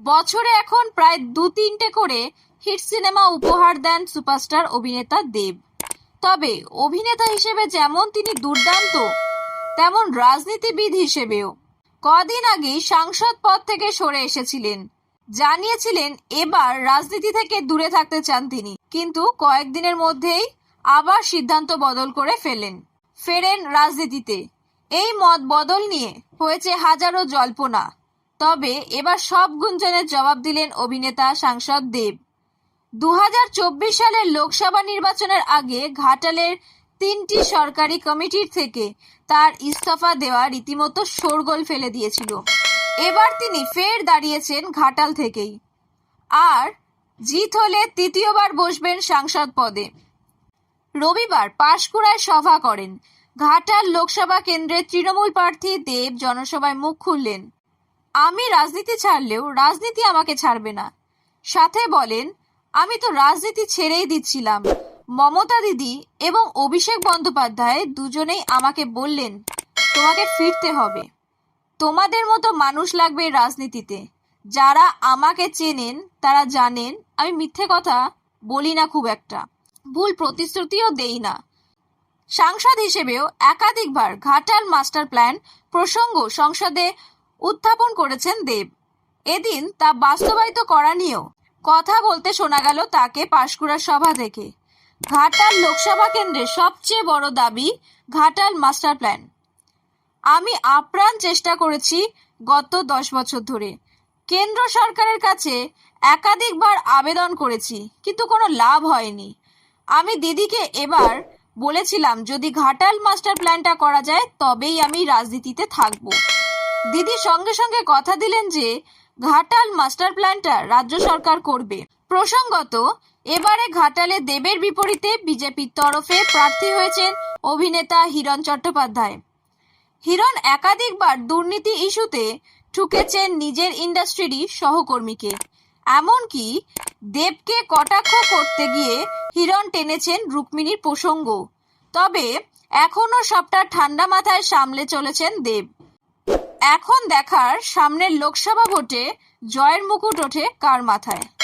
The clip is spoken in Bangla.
বছরে এখন প্রায় দু তিনটে করে হিট সিনেমা উপহার দেন সুপারস্টার অভিনেতা দেব। তবে অভিনেতা হিসেবে যেমন তিনি দুর্দান্ত, তেমন রাজনীতিবিদ হিসেবেও। কদিন আগেই সাংসদ পদ থেকে সরে এসেছিলেন। জানিয়েছিলেন এবার রাজনীতি থেকে দূরে থাকতে চান তিনি, কিন্তু কয়েকদিনের মধ্যেই আবার সিদ্ধান্ত বদল করে ফেলেন। ফেরেন রাজনীতিতে। এই মত বদল নিয়ে হয়েছে হাজারো জল্পনা। তবে এবার সব গুঞ্জনের জবাব দিলেন অভিনেতা সাংসদ দেব। দু হাজার চব্বিশ সালের লোকসভা নির্বাচনের আগে ঘাটালের তিনটি সরকারি কমিটির থেকে তার ইস্তফা দেওয়া রীতিমতো শোরগোল ফেলে দিয়েছিল। এবার তিনি ফের দাঁড়িয়েছেন ঘাটাল থেকেই। আর জিত হলে তৃতীয়বার বসবেন সাংসদ পদে। রবিবার পাঁশকুড়ায় সভা করেন। ঘাটাল লোকসভা কেন্দ্রের তৃণমূল প্রার্থী দেব জনসভায় মুখ খুললেন। আমি রাজনীতি ছাড়লেও রাজনীতি আমাকে ছাড়বে না। সাথে বলেন, আমি তো রাজনীতি ছেড়েই দিচ্ছিলাম। মমতা দিদি এবং অভিষেক বন্দ্যোপাধ্যায় দুজনেই আমাকে বললেন, তোমাকে ফিরতে হবে। তোমাদের মতো মানুষ লাগবে রাজনীতিতে। যারা আমাকে চেনেন, তারা জানেন, আমি মিথ্যে কথা বলি না খুব একটা। ভুল প্রতিশ্রুতিও দেই না। সাংসদ হিসেবেও একাধিকবার ঘাটাল মাস্টার প্ল্যান প্রসঙ্গ সংসদে উত্থাপন করেছেন দেব। এদিন তা বাস্তবায়িত করা নিয়েও কথা বলতে শোনা গেল তাকে পাশকুড়ার সভা থেকে। ঘাটাল লোকসভা কেন্দ্রের সবচেয়ে বড় দাবি ঘাটাল মাস্টার প্ল্যান। আমি আপ্রাণ চেষ্টা করেছি গত দশ বছর ধরে। কেন্দ্র সরকারের কাছে একাধিকবার আবেদন করেছি, কিন্তু কোনো লাভ হয়নি। আমি দিদিকে এবার বলেছিলাম, যদি ঘাটাল মাস্টার প্ল্যানটা করা যায়, তবেই আমি রাজনীতিতে থাকব। দিদি সঙ্গে সঙ্গে কথা দিলেন যে ঘাটাল মাস্টার প্ল্যানটা রাজ্য সরকার করবে। প্রসঙ্গত, এবারে ঘাটালে দেবের বিপরীতে বিজেপির তরফে প্রার্থী হয়েছেন অভিনেতা হিরণ চট্টোপাধ্যায়। হিরণ একাধিকবার দুর্নীতি ইস্যুতে ঠুকেছেন নিজের ইন্ডাস্ট্রিরই সহকর্মীকে। এমনকি দেবকে কটাক্ষ করতে গিয়ে হিরণ টেনেছেন রুক্মিণীর প্রসঙ্গ। তবে এখনও সবটা ঠান্ডা মাথায় সামলে চলেছেন দেব। এখন দেখার সামনের লোকসভা ভোটে জয়ের মুকুট ওঠে কার মাথায়?